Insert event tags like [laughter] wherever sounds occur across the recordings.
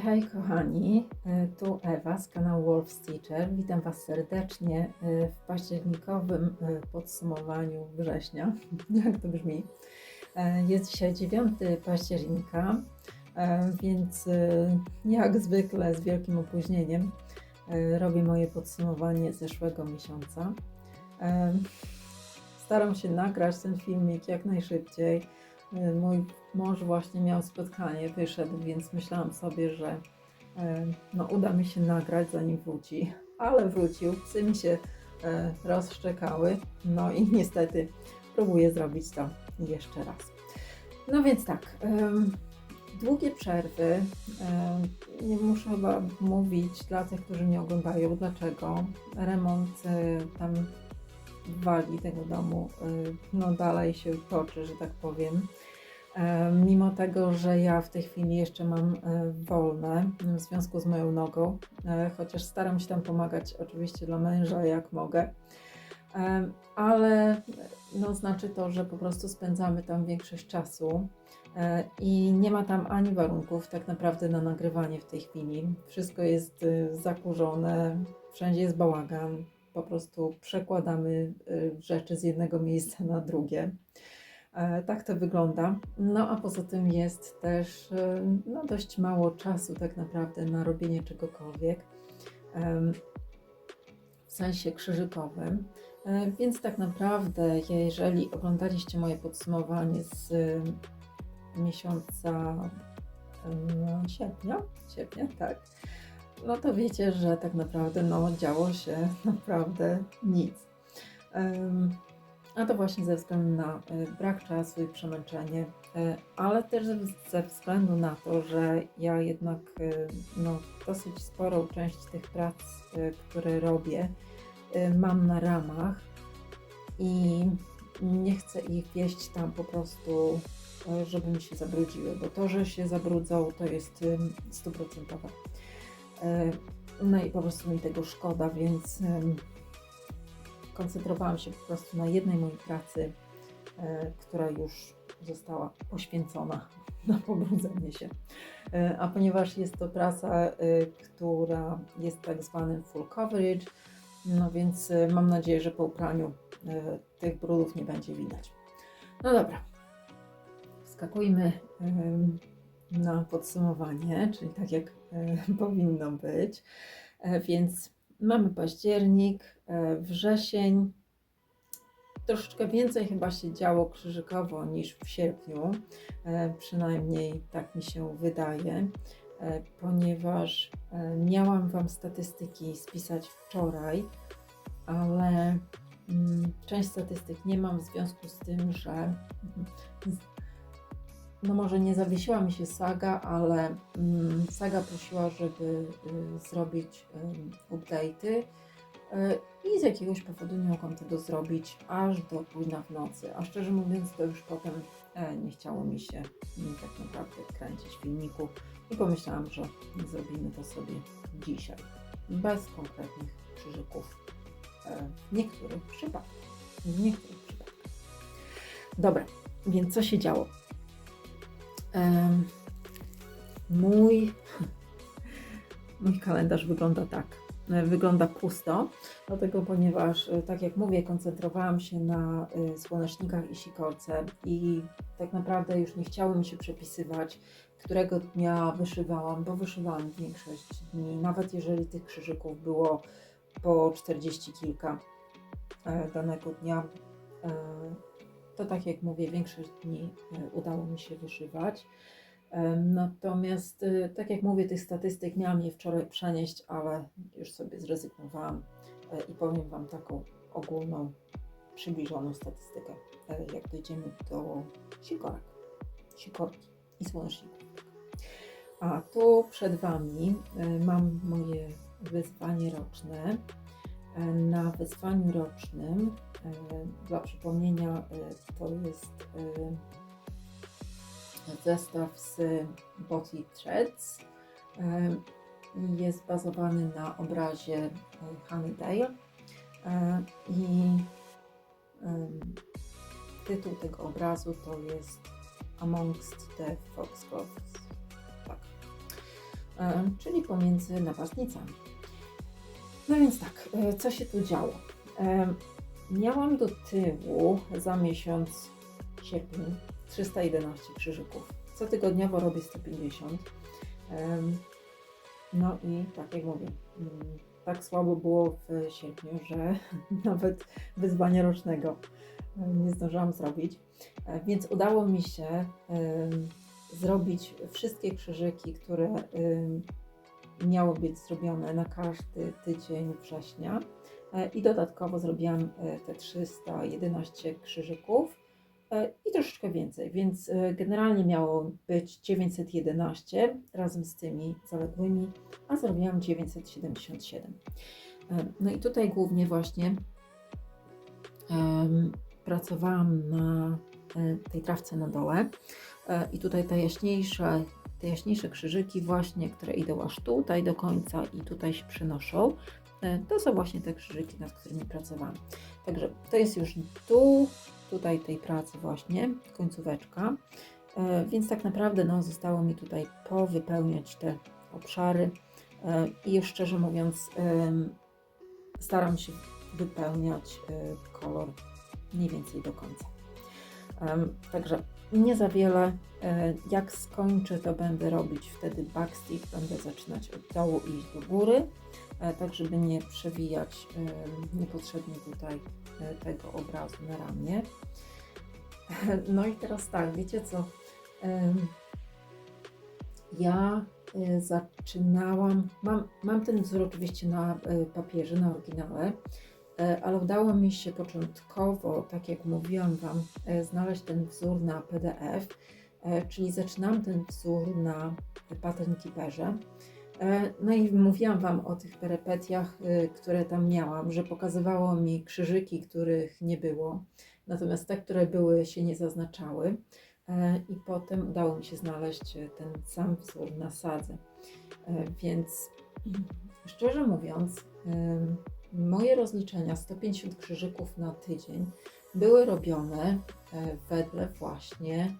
hej kochani, E, tu Ewa z kanału Wolf Stitcher. Witam Was serdecznie e, w październikowym e, podsumowaniu września. [laughs] Jak to brzmi? Jest dzisiaj 9 października, więc jak zwykle z wielkim opóźnieniem robię moje podsumowanie zeszłego miesiąca. Staram się nagrać ten filmik jak najszybciej. Mój mąż właśnie miał spotkanie, wyszedł, więc myślałam sobie, że e, no, uda mi się nagrać zanim wróci, ale wrócił, psy mi się e, rozszczekały, no i [laughs] niestety próbuję zrobić to jeszcze raz. No więc tak, długie przerwy, nie muszę chyba mówić dla tych, którzy nie oglądają, dlaczego remont e, tam wali tego domu no dalej się toczy, że tak powiem. Mimo tego, że ja w tej chwili jeszcze mam e, wolne w związku z moją nogą, e, chociaż staram się tam pomagać oczywiście dla męża jak mogę, ale no, znaczy to, że po prostu spędzamy tam większość czasu e, i nie ma tam ani warunków tak naprawdę na nagrywanie w tej chwili. Wszystko jest zakurzone, wszędzie jest bałagan, po prostu przekładamy rzeczy z jednego miejsca na drugie. E, Tak to wygląda. No a poza tym jest też e, no, dość mało czasu tak naprawdę na robienie czegokolwiek w sensie krzyżykowym. E, Więc tak naprawdę, jeżeli oglądaliście moje podsumowanie z miesiąca em, sierpnia, sierpnia, tak, no to wiecie, że tak naprawdę no, działo się [laughs] naprawdę nic. A to właśnie ze względu na e, brak czasu i przemęczenie, e, ale też ze, względu na to, że ja jednak e, no, dosyć sporą część tych prac, które robię, mam na ramach i nie chcę ich wieść tam po prostu, żeby mi się zabrudziły, bo to, że się zabrudzą, to jest stuprocentowe. No i po prostu mi tego szkoda, więc em, koncentrowałam się po prostu na jednej mojej pracy, e, która już została poświęcona [laughs] na pobrudzenie się. E, A ponieważ jest to praca, e, która jest tak zwanym full coverage, no więc mam nadzieję, że po upraniu tych brudów nie będzie widać. No dobra, skakujmy em, na podsumowanie, czyli tak jak [laughs] powinno być. Więc mamy październik, e, wrzesień. Troszeczkę więcej chyba się działo krzyżykowo niż w sierpniu, e, przynajmniej tak mi się wydaje, e, ponieważ miałam Wam statystyki spisać wczoraj, ale mm, część statystyk nie mam w związku z tym, że no może nie zawiesiła mi się saga, ale mm, saga prosiła, żeby y, zrobić y, update'y y, i z jakiegoś powodu nie mogłam tego zrobić aż do późna w nocy. A szczerze mówiąc, to już potem e, nie chciało mi się tak naprawdę kręcić filmiku i pomyślałam, że zrobimy to sobie dzisiaj. Bez konkretnych krzyżyków. E, w niektórych przypadkach. W niektórych przypadkach. Dobra, więc co się działo? Mój, mój kalendarz wygląda tak. E, Wygląda pusto, dlatego ponieważ, e, tak jak mówię, koncentrowałam się na e, słonecznikach i sikorce i tak naprawdę już nie chciało mi się przepisywać, którego dnia wyszywałam, bo wyszywałam większość dni, nawet jeżeli tych krzyżyków było po 40 kilka danego dnia. To tak jak mówię, większość dni e, udało mi się wyszywać. Natomiast, e, tak jak mówię, tych statystyk miałam je wczoraj przenieść, ale już sobie zrezygnowałam e, i powiem Wam taką ogólną, przybliżoną statystykę, jak dojdziemy do sikorek, sikorki i słoneczników. A tu przed Wami mam moje wyzwanie roczne. Na wyzwaniu rocznym, dla przypomnienia, e, to jest e, zestaw z Body Threads e, i jest bazowany na obrazie e, Honeydale E, i tytuł tego obrazu to jest Amongst the Foxgloves. Tak. e, czyli pomiędzy napastnicami. No więc tak, e, co się tu działo? Miałam do tyłu za miesiąc sierpień 311 krzyżyków. Cotygodniowo robię 150. Em, No i tak jak mówię, mm, tak słabo było w sierpniu, że [laughs] nawet wyzwania rocznego nie zdążyłam zrobić. E, Więc udało mi się zrobić wszystkie krzyżyki, które em, miało być zrobione na każdy tydzień września. E, I dodatkowo zrobiłam e, te 311 krzyżyków e, i troszeczkę więcej, więc generalnie miało być 911 razem z tymi zaległymi, a zrobiłam 977. E, No i tutaj głównie właśnie em, pracowałam na tej trawce na dole i tutaj te jaśniejsze, te jaśniejsze krzyżyki właśnie, które idą aż tutaj do końca i tutaj się przenoszą, to są właśnie te krzyżyki, nad którymi pracowałam. Także to jest już dół tutaj tej pracy właśnie, końcóweczka. E, Więc tak naprawdę no, zostało mi tutaj powypełniać te obszary E, i szczerze mówiąc staram się wypełniać e, kolor mniej więcej do końca. Także nie za wiele. E, Jak skończę, to będę robić wtedy backstitch, będę zaczynać od dołu i iść do góry, e, tak żeby nie przewijać em, niepotrzebnie tutaj e, tego obrazu na ramię. No i teraz tak, wiecie co? Ja e, zaczynałam, mam, mam ten wzór oczywiście na e, papierze, na oryginale, e, ale udało mi się początkowo, tak jak mówiłam Wam, e, znaleźć ten wzór na PDF, e, czyli zaczynam ten wzór na Pattern Keeperze. E, No i mówiłam Wam o tych perepetiach, e, które tam miałam, że pokazywało mi krzyżyki, których nie było, natomiast te, które były, się nie zaznaczały. E, I potem udało mi się znaleźć ten sam wzór na sadze. Więc szczerze mówiąc, moje rozliczenia 150 krzyżyków na tydzień były robione wedle właśnie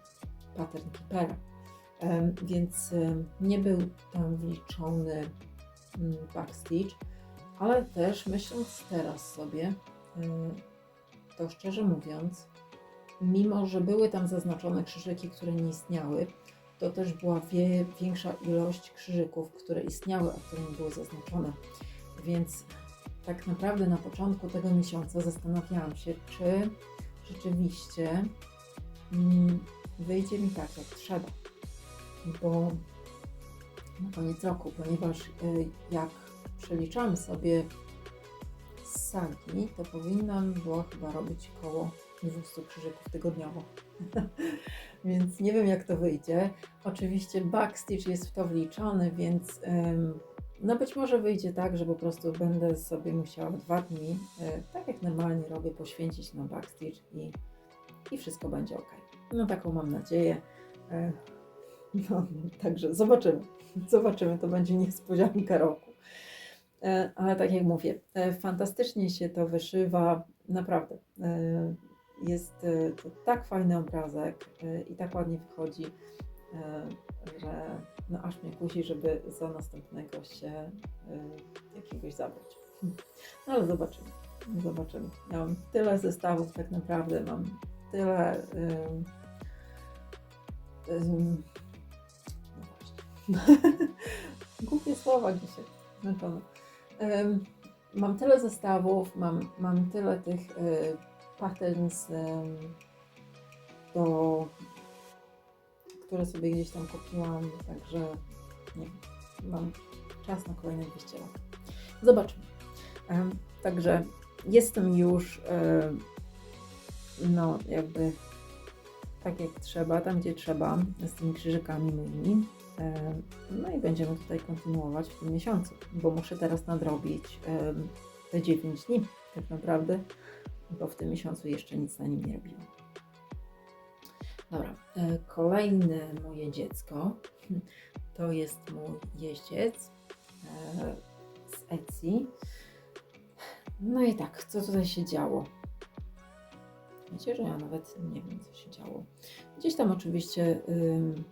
pattern keepera. Więc nie był tam wliczony mm, backstitch, ale też myśląc teraz sobie, to szczerze mówiąc, mimo że były tam zaznaczone krzyżyki, które nie istniały, to też była wie, większa ilość krzyżyków, które istniały, a które nie były zaznaczone. Więc tak naprawdę na początku tego miesiąca zastanawiałam się, czy rzeczywiście mm, wyjdzie mi tak, jak trzeba. Bo na koniec roku, ponieważ y, jak przeliczam sobie z sagi, to powinnam była chyba robić około 200 krzyżyków tygodniowo. [laughs] więc nie wiem, jak to wyjdzie. Oczywiście backstitch jest w to wliczony, więc no być może wyjdzie tak, że po prostu będę sobie musiała dwa dni, y, tak jak normalnie robię, poświęcić na backstitch i, i wszystko będzie ok. No taką mam nadzieję. No, także zobaczymy. Zobaczymy, to będzie niespodzianka roku. E, Ale tak jak mówię, e, fantastycznie się to wyszywa, naprawdę. E, Jest to tak fajny obrazek i tak ładnie wychodzi, że no aż mnie kusi, żeby za następnego się jakiegoś zabrać. No ale zobaczymy, zobaczymy. Ja mam tyle zestawów tak naprawdę, mam tyle... [laughs] Głupie słowa dzisiaj, zmęczona. Mam tyle zestawów, mam, mam tyle tych y, patterns, ym, do, które sobie gdzieś tam kupiłam, także nie mam czas na kolejne 200 lat. Zobaczmy. Także jestem już no jakby tak jak trzeba, tam gdzie trzeba, z tymi krzyżykami moimi. E, No i będziemy tutaj kontynuować w tym miesiącu, bo muszę teraz nadrobić te 9 dni tak naprawdę, bo w tym miesiącu jeszcze nic na nim nie robiłam. Dobra, e, kolejne moje dziecko [laughs] to jest mój jeździec e, z Etsy. No i tak, co tutaj się działo? Wiecie, że ja nawet nie wiem, co się działo. Gdzieś tam oczywiście ym,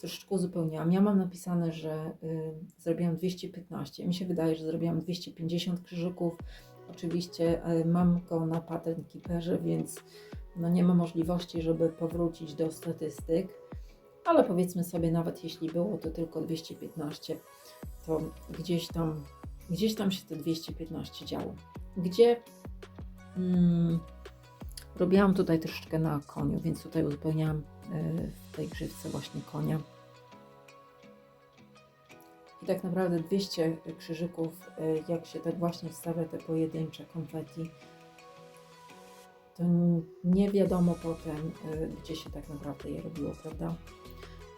troszeczkę uzupełniłam. Ja mam napisane, że y, zrobiłam 215. Mi się wydaje, że zrobiłam 250 krzyżyków. Oczywiście y, mam go na patent keeperze, więc no nie ma możliwości, żeby powrócić do statystyk. Ale powiedzmy sobie, nawet jeśli było to tylko 215, to gdzieś tam, gdzieś tam się te 215 działo. Gdzie mm, robiłam tutaj troszeczkę na koniu, więc tutaj uzupełniałam w tej grzywce właśnie konia. I tak naprawdę 200 krzyżyków, y, jak się tak właśnie wstawia te pojedyncze konfetti, to nie wiadomo potem, y, gdzie się tak naprawdę je robiło, prawda?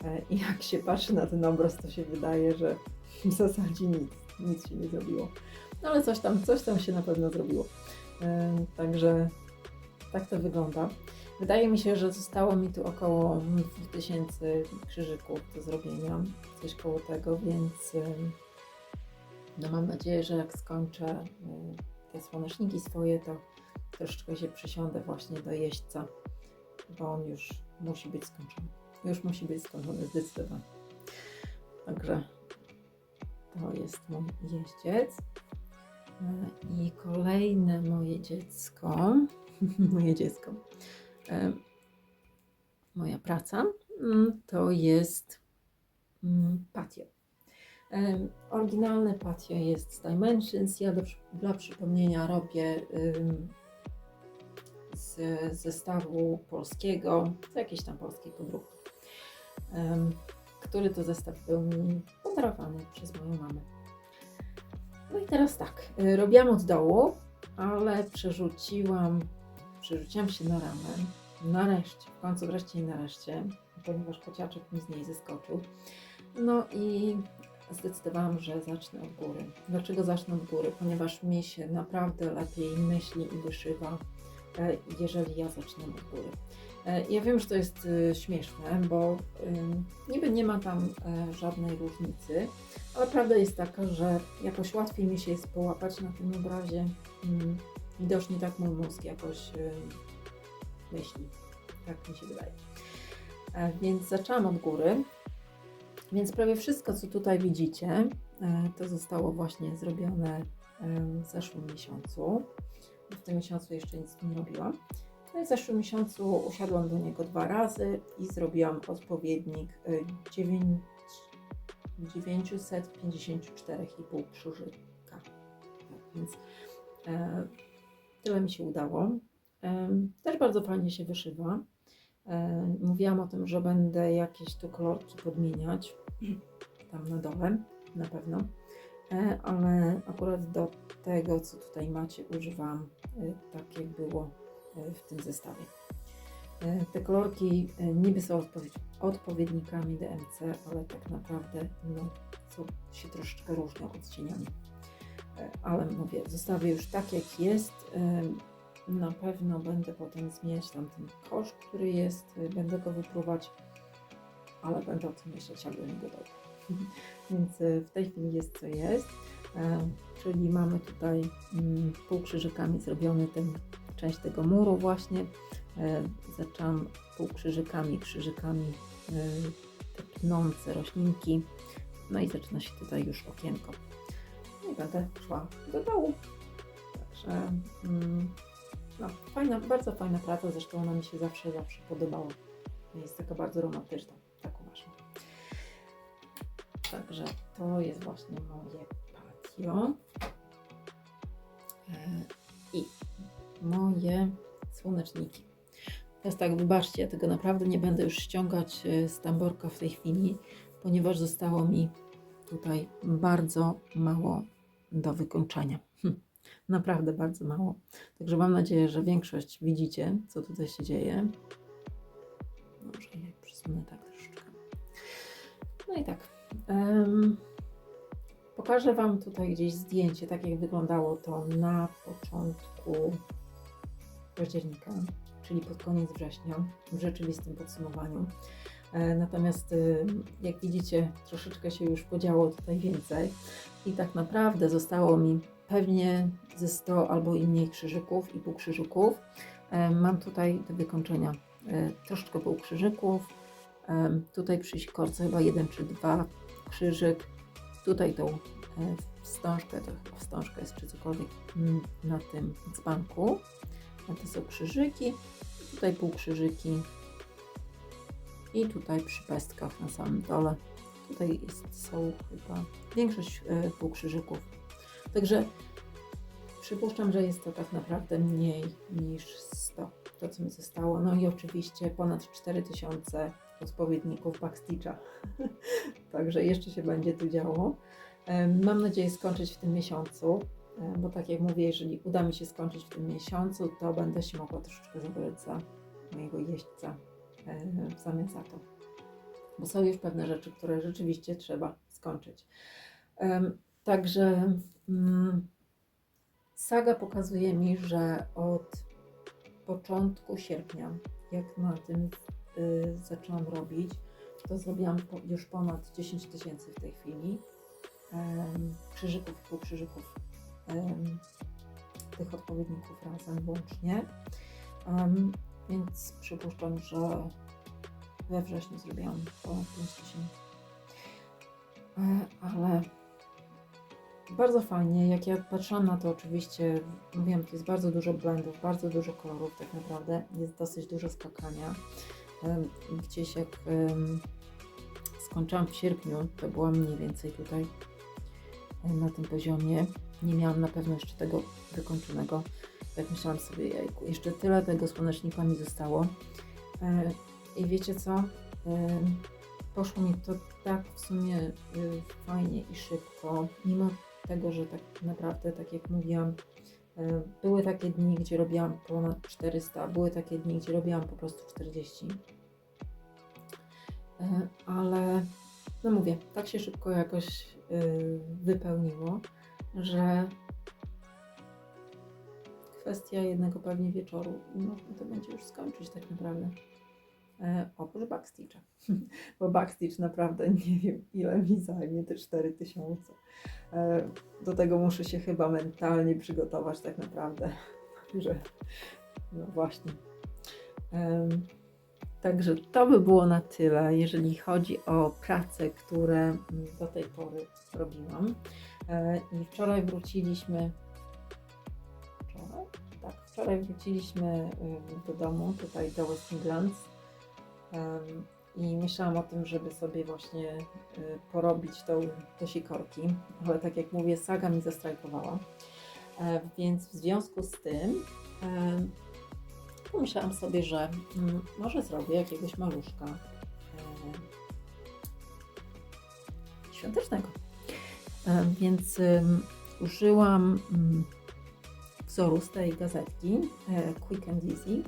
E, I jak się patrzy na ten obraz, to się wydaje, że w zasadzie nic, nic się nie zrobiło. No ale coś tam, coś tam się na pewno zrobiło. E, Także tak to wygląda. Wydaje mi się, że zostało mi tu około 2000 krzyżyków do zrobienia, coś koło tego, więc no mam nadzieję, że jak skończę te słoneczniki swoje, to troszeczkę się przysiądę właśnie do jeźdźca, bo on już musi być skończony. Już musi być skończony zdecydowanie. Także to jest mój jeździec. Y, I kolejne moje dziecko, [laughs] moje dziecko, e, moja praca, mm, to jest mm, patio. E, Oryginalne patio jest z Dimensions. Ja do, dla przypomnienia robię z zestawu polskiego, z jakiejś tam polskiej podróbki, który to zestaw był mi podarowany przez moją mamę. No i teraz tak, y, robiłam od dołu, ale przerzuciłam, przerzuciłam się na ramę. Nareszcie, w końcu wreszcie i nareszcie, ponieważ kociaczek mi z niej zeskoczył. No i zdecydowałam, że zacznę od góry. Dlaczego zacznę od góry? Ponieważ mi się naprawdę lepiej myśli i wyszywa, e, jeżeli ja zacznę od góry. E, Ja wiem, że to jest y, śmieszne, bo niby nie ma tam e, żadnej różnicy, ale prawda jest taka, że jakoś łatwiej mi się jest połapać na tym obrazie. Mm, Widocznie tak mój mózg jakoś myśli. Tak mi się wydaje. E, Więc zaczęłam od góry. Więc prawie wszystko, co tutaj widzicie, e, to zostało właśnie zrobione e, w zeszłym miesiącu. W tym miesiącu jeszcze nic nie robiłam. No w zeszłym miesiącu usiadłam do niego dwa razy i zrobiłam odpowiednik e, 9, 954,5 krzyżyka. Tak, więc tyle mi się udało. Też bardzo fajnie się wyszywa. Mówiłam o tym, że będę jakieś tu kolorki podmieniać [clears throat] tam na dole, na pewno. E, ale akurat do tego, co tutaj macie, używam e, tak, jak było e, w tym zestawie. Te kolorki niby są odpowiednikami DMC, ale tak naprawdę no, są, się troszeczkę różnią odcieniami. Ale mówię, zostawię już tak jak jest. Na pewno będę potem zmieniać tam ten kosz, który jest, e, będę go wypróbować, ale będę o tym myśleć, do niego dojdę. [laughs] Więc e, w tej chwili jest co jest. E, Czyli mamy tutaj mm, półkrzyżykami zrobiony ten część tego muru właśnie. E, Zaczęłam półkrzyżykami, krzyżykami e, te pnące roślinki. No i zaczyna się tutaj już okienko. No I będę szła do dołu. Także mm, no, fajna, bardzo fajna praca, zresztą ona mi się zawsze, zawsze podobała. Jest taka bardzo romantyczna, tak uważam. Także to jest właśnie moje patio. E, I moje słoneczniki. Teraz tak, wybaczcie, ja tego naprawdę nie będę już ściągać e, z tamborka w tej chwili, ponieważ zostało mi tutaj bardzo mało do wykończenia. Naprawdę bardzo mało. Także mam nadzieję, że większość widzicie, co tutaj się dzieje. Może je przesunę tak troszeczkę. No i tak. em, pokażę Wam tutaj gdzieś zdjęcie, tak jak wyglądało to na początku października, czyli pod koniec września, w rzeczywistym podsumowaniu. E, Natomiast y, jak widzicie, troszeczkę się już podziało tutaj więcej i tak naprawdę zostało mi pewnie ze 100 albo i mniej krzyżyków i półkrzyżyków. E, Mam tutaj do wykończenia e, troszeczkę półkrzyżyków, Em, Tutaj przy sikorce chyba jeden czy dwa krzyżyk. Tutaj tą e, wstążkę, to chyba wstążka jest czy cokolwiek na tym dzbanku. A to są krzyżyki. Tutaj półkrzyżyki. I tutaj przy pestkach na samym dole. Tutaj jest, są chyba większość e, półkrzyżyków. Także przypuszczam, że jest to tak naprawdę mniej niż 100, to co mi zostało. No i oczywiście ponad 4000 odpowiedników backstitcha. [laughs] Także jeszcze się będzie tu działo. Mam nadzieję skończyć w tym miesiącu, bo tak jak mówię, jeżeli uda mi się skończyć w tym miesiącu, to będę się mogła troszeczkę zabrać za mojego jeźdźca w zamian za to. Bo są już pewne rzeczy, które rzeczywiście trzeba skończyć. Także mm, saga pokazuje mi, że od początku sierpnia, jak na tym y, zaczęłam robić, to zrobiłam już ponad 10 tysięcy w tej chwili krzyżyków półkrzyżyków tych odpowiedników razem łącznie. Więc przypuszczam, że we wrześniu zrobiłam ponad 5 tysięcy. E, Ale bardzo fajnie, jak ja patrzyłam na to oczywiście, mówiłam, to jest bardzo dużo blendów, bardzo dużo kolorów tak naprawdę, jest dosyć dużo skakania. Gdzieś jak skończyłam w sierpniu, to byłam mniej więcej tutaj na tym poziomie. Nie miałam na pewno jeszcze tego wykończonego. Tak myślałam sobie, jejku, jeszcze tyle tego słonecznika mi zostało. E, I wiecie co? Poszło mi to tak w sumie y, fajnie i szybko, mimo tego, że tak naprawdę, tak jak mówiłam, y, były takie dni, gdzie robiłam ponad 400, były takie dni, gdzie robiłam po prostu 40. Y, Ale no mówię, tak się szybko jakoś y, wypełniło, że kwestia jednego pewnie wieczoru i można to będzie już skończyć tak naprawdę. E, oprócz backstitcha, [laughs] bo backstitch naprawdę [laughs] nie wiem ile mi zajmie te 4000. E, do tego muszę się chyba mentalnie przygotować tak naprawdę, [laughs] że no właśnie. Także to by było na tyle, jeżeli chodzi o prace, które mm, do tej pory robiłam. E, I wczoraj wróciliśmy. Wczoraj? Tak, wczoraj wróciliśmy y, do domu, tutaj do West Midlands. I myślałam o tym, żeby sobie właśnie y, porobić tą, te sikorki, ale tak jak mówię, saga mi zastrajkowała. E, Więc w związku z tym pomyślałam sobie, że mm, może zrobię jakiegoś maluszka e, świątecznego. E, Więc użyłam mm, wzoru z tej gazetki e, Quick and Easy.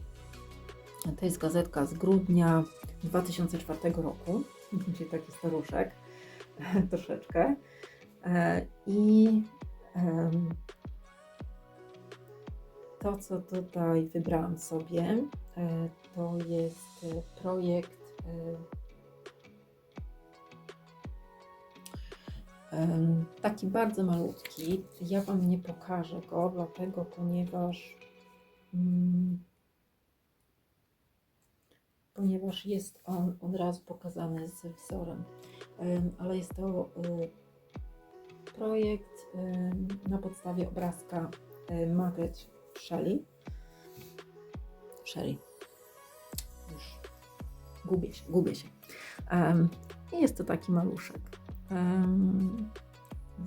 To jest gazetka z grudnia 2004 roku, [laughs] czyli taki staruszek [laughs] troszeczkę. E, I to, co tutaj wybrałam sobie, e, to jest e, projekt taki bardzo malutki. Ja Wam nie pokażę go, dlatego, ponieważ mm, ponieważ jest on od razu pokazany z wzorem, Em, ale jest to y, projekt na podstawie obrazka y, Margaret Shelley. Shelley. Już gubię się, gubię się. I jest to taki maluszek.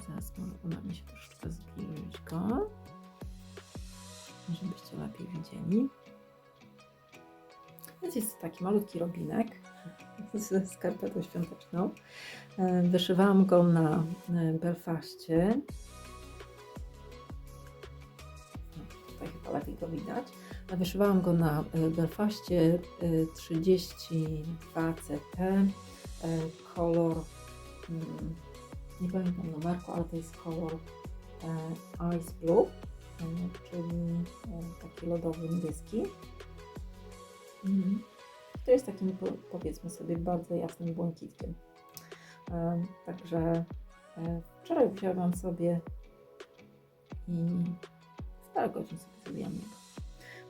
Zaraz może uda mi się troszeczkę zbliżyć go, żebyście lepiej widzieli. Więc jest taki malutki robinek ze skarpetą świąteczną. E, Wyszywałam go na e, Belfaście. Tutaj chyba lepiej go widać. E, Wyszywałam go na Belfaście e, 32 CT. e, Kolor, mm, nie pamiętam numerku, ale to jest kolor Ice Blue, czyli taki lodowy niebieski. Mhm. To jest takim, po- powiedzmy sobie, bardzo jasnym błękitkiem. Em, Także e, wczoraj wzięłam sobie i w parę godzin sobie zrobiłam niego.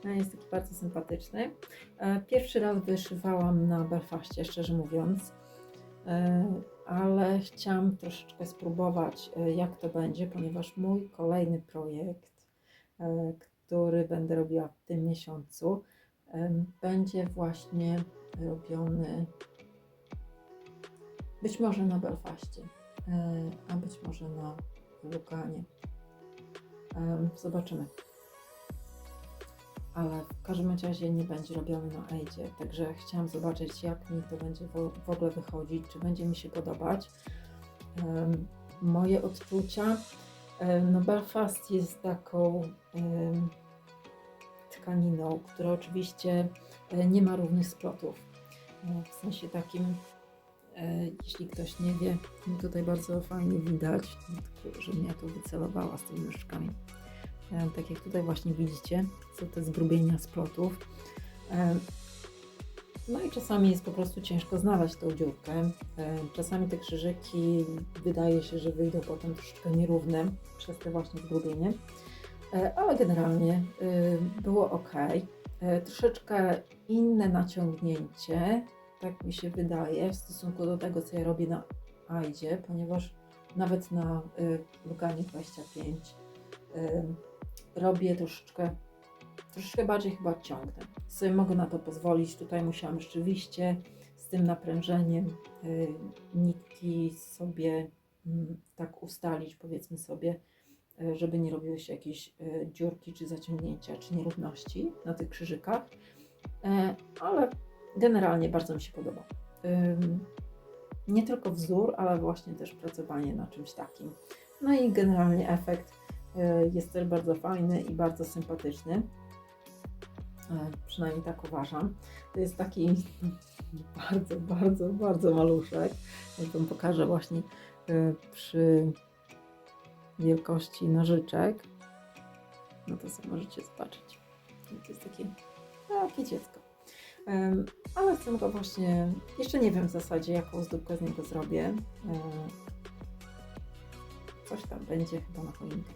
E, Jest taki bardzo sympatyczny. E, Pierwszy raz wyszywałam na Belfaście, szczerze mówiąc, E, ale chciałam troszeczkę spróbować, jak to będzie, ponieważ mój kolejny projekt, który będę robiła w tym miesiącu, będzie właśnie robiony być może na Belfaście, e, a być może na Luganie. Zobaczymy. Ale w każdym razie nie będzie robiony na Ejdzie, także chciałam zobaczyć, jak mi to będzie w, ogóle wychodzić, czy będzie mi się podobać. Moje odczucia. em, No, Belfast jest taką tkaniną, która oczywiście e, nie ma równych splotów. E, W sensie takim, e, jeśli ktoś nie wie, no tutaj bardzo fajnie widać, tylko, żebym ja tu wycelowała z tymi myszkami. E, Tak jak tutaj właśnie widzicie, są te zgrubienia splotów. No i czasami jest po prostu ciężko znaleźć tą dziurkę. Czasami te krzyżyki wydaje się, że wyjdą potem troszeczkę nierówne przez te właśnie zgrubienie. E, Ale generalnie y, było ok. E, Troszeczkę inne naciągnięcie, tak mi się wydaje, w stosunku do tego, co ja robię na AIDzie, ponieważ nawet na y, Luganie 25 y, robię troszeczkę, troszeczkę bardziej chyba ciągnę. Sobie mogę na to pozwolić. Tutaj musiałam rzeczywiście z tym naprężeniem nitki sobie mm, tak ustalić, powiedzmy sobie, żeby nie robiły się jakieś y, dziurki, czy zaciągnięcia, czy nierówności na tych krzyżykach. E, Ale generalnie bardzo mi się podoba. Nie tylko wzór, ale właśnie też pracowanie na czymś takim. No i generalnie efekt y, jest też bardzo fajny i bardzo sympatyczny. E, Przynajmniej tak uważam. To jest taki [laughs] bardzo, bardzo, bardzo maluszek. Ja Wam pokażę właśnie przy wielkości nożyczek. No to sobie możecie zobaczyć. To jest takie, takie dziecko. Ale chcę go właśnie, jeszcze nie wiem w zasadzie jaką zdóbkę z niego zrobię. Coś tam będzie chyba na choinkę.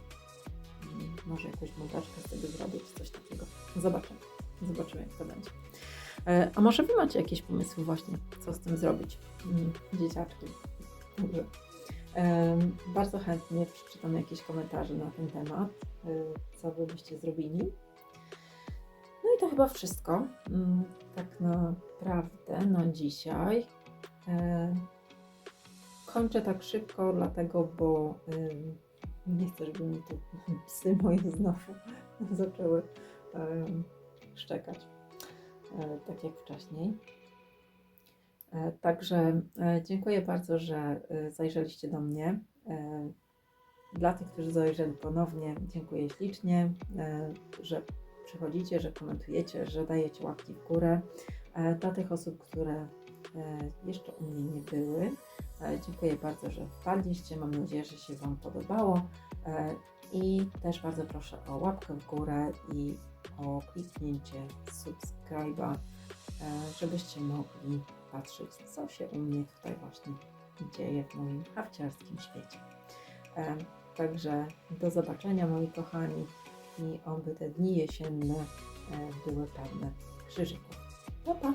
Mm, Może jakąś montażkę z tego zrobię, czy coś takiego. Zobaczymy. Zobaczymy, jak to będzie. E, A może Wy macie jakieś pomysły właśnie, co z tym zrobić? Mm, Dzieciaczki. Dobrze. Bardzo chętnie przeczytam jakieś komentarze na ten temat, y, co byście zrobili. No i to chyba wszystko. Mm, Tak naprawdę na dzisiaj. E, Kończę tak szybko, dlatego, bo nie chcę, żeby mi tu [laughs] psy moje znowu [laughs] zaczęły szczekać, e, tak jak wcześniej. E, Także e, dziękuję bardzo, że e, zajrzeliście do mnie. Dla tych, którzy zajrzeli ponownie, dziękuję ślicznie, że przychodzicie, że komentujecie, że dajecie łapki w górę. Dla tych osób, które jeszcze u mnie nie były, dziękuję bardzo, że wpadliście. Mam nadzieję, że się Wam podobało. I też bardzo proszę o łapkę w górę i o kliknięcie subskryba, żebyście mogli patrzeć, co się u mnie tutaj właśnie dzieje w moim hawciarskim świecie. Także do zobaczenia moi kochani i oby te dni jesienne były pełne krzyżyków. Pa, pa!